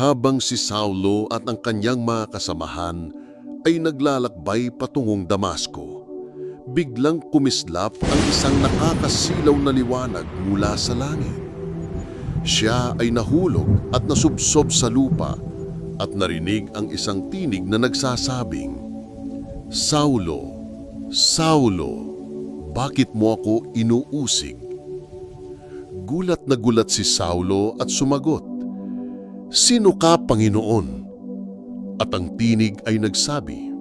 habang si Saulo at ang kanyang mga kasamahan ay naglalakbay patungong Damasco. Biglang kumislap ang isang nakakasilaw na liwanag mula sa langit. Siya ay nahulog at nasubsob sa lupa at narinig ang isang tinig na nagsasabing, Saulo, Saulo, bakit mo ako inuusig? Gulat na gulat si Saulo at sumagot, Sino ka, Panginoon? At ang tinig ay nagsabi,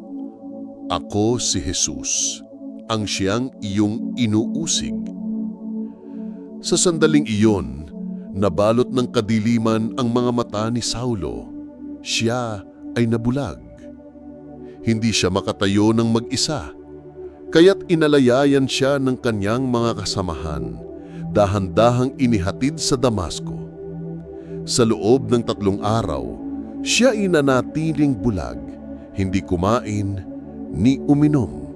Ako si Jesus, ang siyang iyong inuusig. Sa sandaling iyon, nabalot ng kadiliman ang mga mata ni Saulo. Siya ay nabulag. Hindi siya makatayo ng mag-isa, kaya't inalayayan siya ng kanyang mga kasamahan, dahan-dahang inihatid sa Damasco. Sa loob ng tatlong araw, siya ay nanatiling bulag, hindi kumain ni uminom.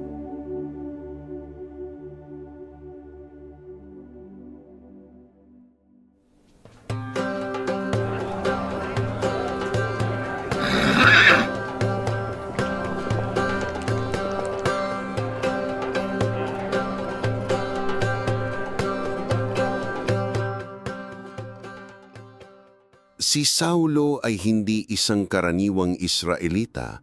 Si Saulo ay hindi isang karaniwang Israelita.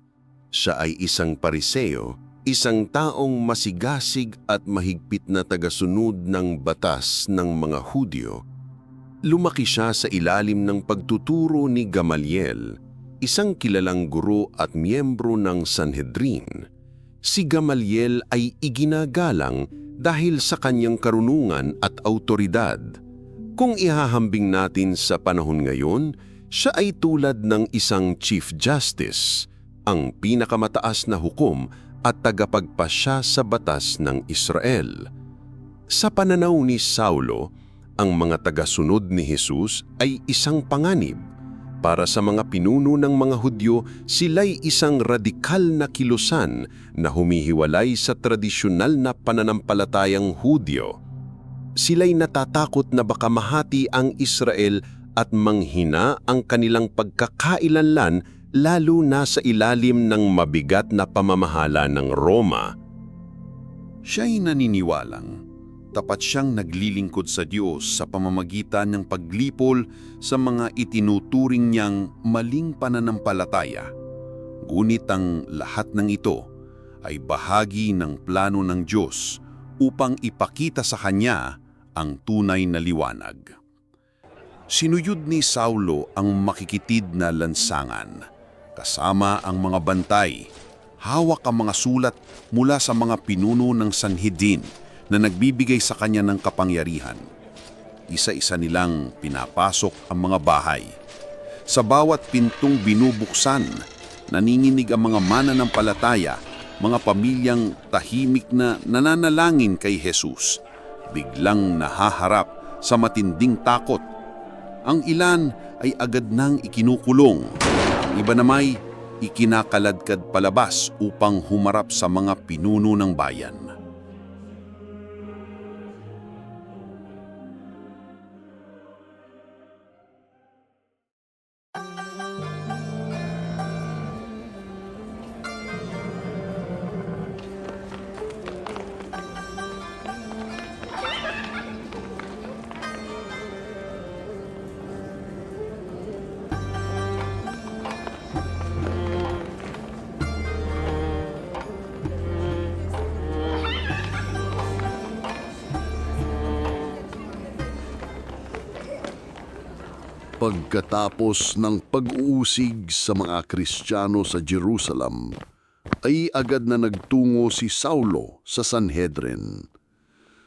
Siya ay isang pariseo, isang taong masigasig at mahigpit na tagasunod ng batas ng mga Hudyo. Lumaki siya sa ilalim ng pagtuturo ni Gamaliel, isang kilalang guro at miyembro ng Sanhedrin. Si Gamaliel ay iginagalang dahil sa kanyang karunungan at autoridad. Kung ihahambing natin sa panahon ngayon, siya ay tulad ng isang Chief Justice, ang pinakamataas na hukom at tagapagpasya sa batas ng Israel. Sa pananaw ni Saulo, ang mga tagasunod ni Jesus ay isang panganib. Para sa mga pinuno ng mga Hudyo, sila'y isang radikal na kilusan na humihiwalay sa tradisyonal na pananampalatayang Hudyo sila'y natatakot na baka mahati ang Israel at manghina ang kanilang pagkakailanlan lalo na sa ilalim ng mabigat na pamamahala ng Roma. Siya'y naniniwalang tapat siyang naglilingkod sa Diyos sa pamamagitan ng paglipol sa mga itinuturing niyang maling pananampalataya. Ngunit ang lahat ng ito ay bahagi ng plano ng Diyos upang ipakita sa Kanya ang tunay na liwanag. Sinuyod ni Saulo ang makikitid na lansangan, kasama ang mga bantay, hawak ang mga sulat mula sa mga pinuno ng Sanhedrin na nagbibigay sa kanya ng kapangyarihan. Isa-isa nilang pinapasok ang mga bahay. Sa bawat pintong binubuksan, naninginig ang mga mananampalataya, mga pamilyang tahimik na nananalangin kay Jesus, biglang nahaharap sa matinding takot. Ang ilan ay agad nang ikinukulong, ang iba namay ikinakaladkad palabas upang humarap sa mga pinuno ng bayan. Pagkatapos ng pag-uusig sa mga Kristiyano sa Jerusalem, ay agad na nagtungo si Saulo sa Sanhedrin.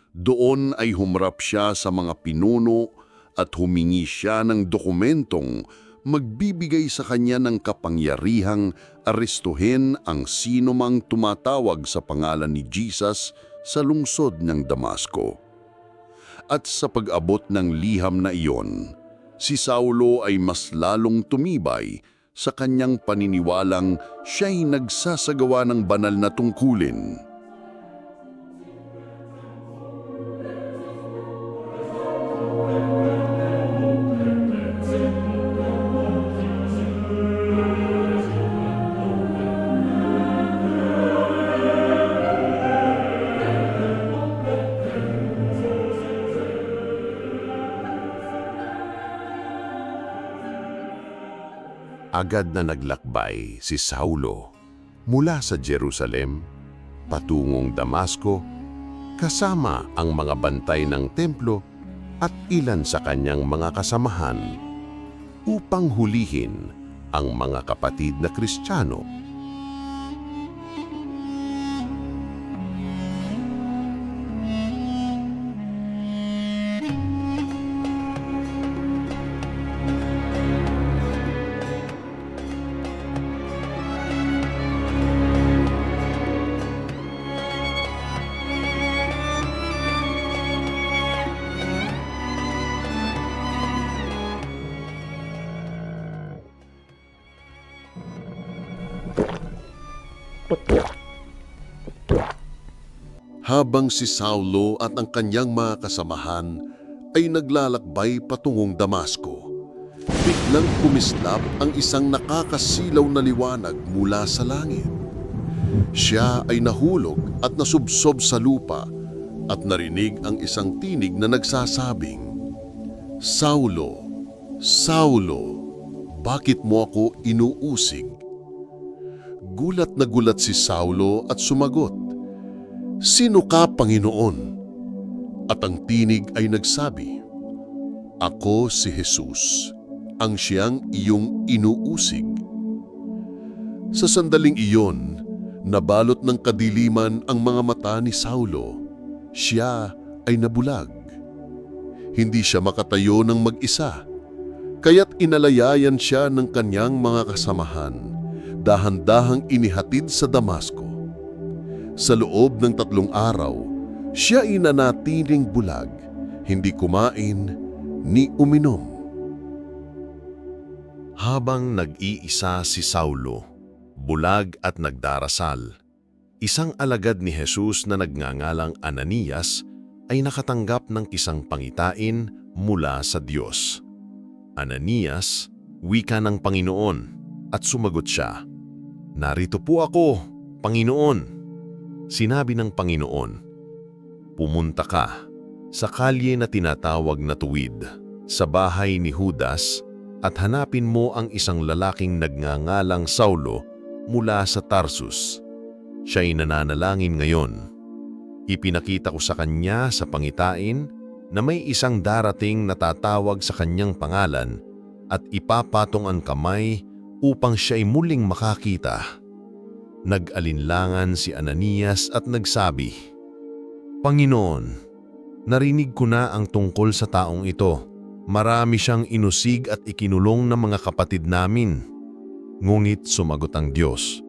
Doon ay humrap siya sa mga pinuno at humingi siya ng dokumentong magbibigay sa kanya ng kapangyarihang arestuhin ang sino mang tumatawag sa pangalan ni Jesus sa lungsod ng Damasco. At sa pag-abot ng liham na iyon, si Saulo ay mas lalong tumibay sa kanyang paniniwalang siya'y nagsasagawa ng banal na tungkulin. Agad na naglakbay si Saulo mula sa Jerusalem patungong Damasco kasama ang mga bantay ng templo at ilan sa kanyang mga kasamahan upang hulihin ang mga kapatid na Kristiyano. Habang si Saulo at ang kanyang mga kasamahan ay naglalakbay patungong Damasco, biglang kumislap ang isang nakakasilaw na liwanag mula sa langit. Siya ay nahulog at nasubsob sa lupa at narinig ang isang tinig na nagsasabing, Saulo, Saulo, bakit mo ako inuusig? Gulat na gulat si Saulo at sumagot, Sino ka, Panginoon? At ang tinig ay nagsabi, Ako si Jesus, ang siyang iyong inuusig. Sa sandaling iyon, nabalot ng kadiliman ang mga mata ni Saulo. Siya ay nabulag. Hindi siya makatayo ng mag-isa, kaya't inalayayan siya ng kanyang mga kasamahan, dahan-dahang inihatid sa Damasco. Sa loob ng tatlong araw, siya ay nanatiling bulag, hindi kumain ni uminom. Habang nag-iisa si Saulo, bulag at nagdarasal, isang alagad ni Jesus na nagngangalang Ananias ay nakatanggap ng isang pangitain mula sa Diyos. Ananias, wika ng Panginoon, at sumagot siya, Narito po ako, Panginoon. Sinabi ng Panginoon, Pumunta ka sa kalye na tinatawag na tuwid, sa bahay ni Judas, at hanapin mo ang isang lalaking nagngangalang Saulo mula sa Tarsus. Siya'y nananalangin ngayon. Ipinakita ko sa kanya sa pangitain na may isang darating na tatawag sa kanyang pangalan at ipapatong ang kamay upang siya'y muling makakita. Nag-alinlangan si Ananias at nagsabi, Panginoon, narinig ko na ang tungkol sa taong ito. Marami siyang inusig at ikinulong ng mga kapatid namin. Ngunit sumagot ang Diyos,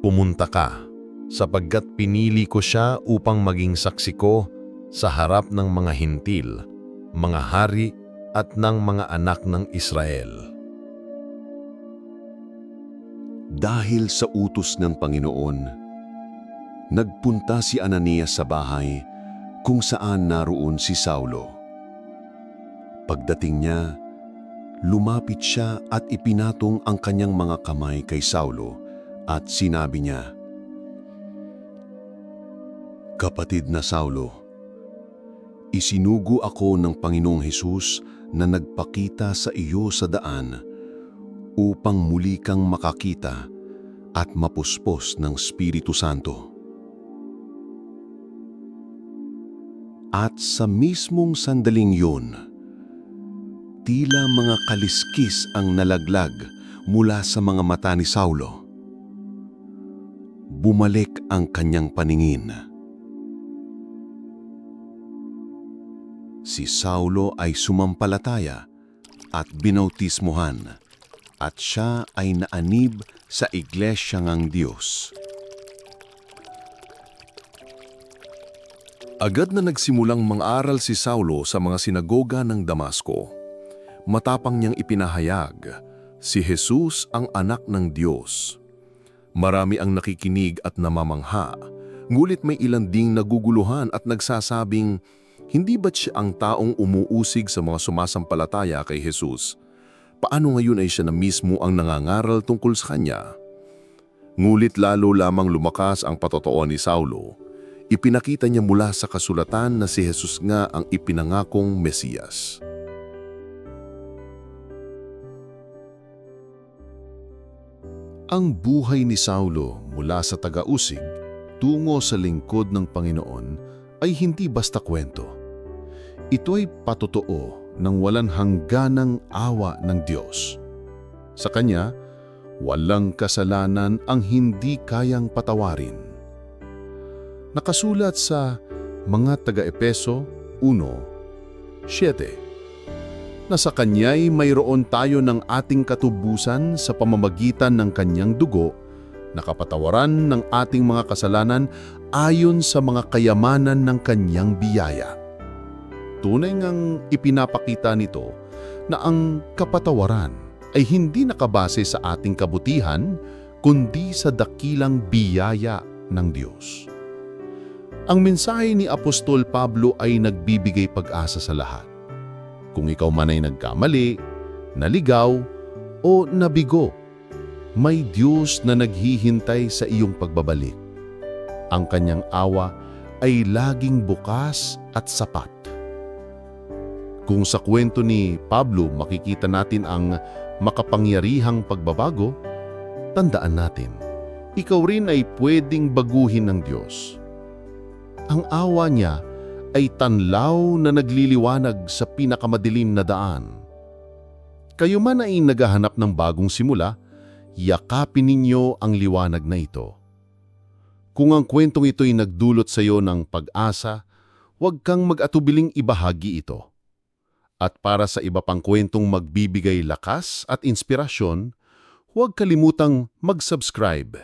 Pumunta ka, sapagkat pinili ko siya upang maging saksi ko sa harap ng mga hintil, mga hari at ng mga anak ng Israel. Dahil sa utos ng Panginoon, nagpunta si Ananias sa bahay kung saan naroon si Saulo. Pagdating niya, lumapit siya at ipinatong ang kanyang mga kamay kay Saulo at sinabi niya, Kapatid na Saulo, isinugo ako ng Panginoong Hesus na nagpakita sa iyo sa daan upang muli kang makakita at mapuspos ng Espiritu Santo. At sa mismong sandaling yun, tila mga kaliskis ang nalaglag mula sa mga mata ni Saulo. Bumalik ang kanyang paningin. Si Saulo ay sumampalataya at binautismuhan at siya ay naanib sa iglesia ng Diyos. Agad na nagsimulang mang-aral si Saulo sa mga sinagoga ng Damasco. Matapang niyang ipinahayag, si Jesus ang anak ng Diyos. Marami ang nakikinig at namamangha, ngulit may ilan ding naguguluhan at nagsasabing, hindi ba't siya ang taong umuusig sa mga sumasampalataya kay Jesus? Paano ngayon ay siya na mismo ang nangangaral tungkol sa kanya? Ngulit lalo lamang lumakas ang patotoo ni Saulo. Ipinakita niya mula sa kasulatan na si Jesus nga ang ipinangakong Mesiyas. Ang buhay ni Saulo mula sa taga-usig tungo sa lingkod ng Panginoon ay hindi basta kwento. Ito ay patotoo ng walang hangganang awa ng Diyos. Sa Kanya, walang kasalanan ang hindi kayang patawarin. Nakasulat sa mga taga-Epeso 1.7 na sa Kanya'y mayroon tayo ng ating katubusan sa pamamagitan ng Kanyang dugo na kapatawaran ng ating mga kasalanan ayon sa mga kayamanan ng Kanyang biyaya. Tunay ngang ipinapakita nito na ang kapatawaran ay hindi nakabase sa ating kabutihan kundi sa dakilang biyaya ng Diyos. Ang mensahe ni Apostol Pablo ay nagbibigay pag-asa sa lahat. Kung ikaw man ay nagkamali, naligaw, o nabigo, may Diyos na naghihintay sa iyong pagbabalik. Ang kanyang awa ay laging bukas at sapat. Kung sa kwento ni Pablo makikita natin ang makapangyarihang pagbabago, tandaan natin, ikaw rin ay pwedeng baguhin ng Diyos. Ang awa niya ay tanlaw na nagliliwanag sa pinakamadilim na daan. Kayo man ay naghahanap ng bagong simula, yakapin ninyo ang liwanag na ito. Kung ang kwentong ito'y nagdulot sa iyo ng pag-asa, huwag kang mag-atubiling ibahagi ito. At para sa iba pang kwentong magbibigay lakas at inspirasyon, huwag kalimutang mag-subscribe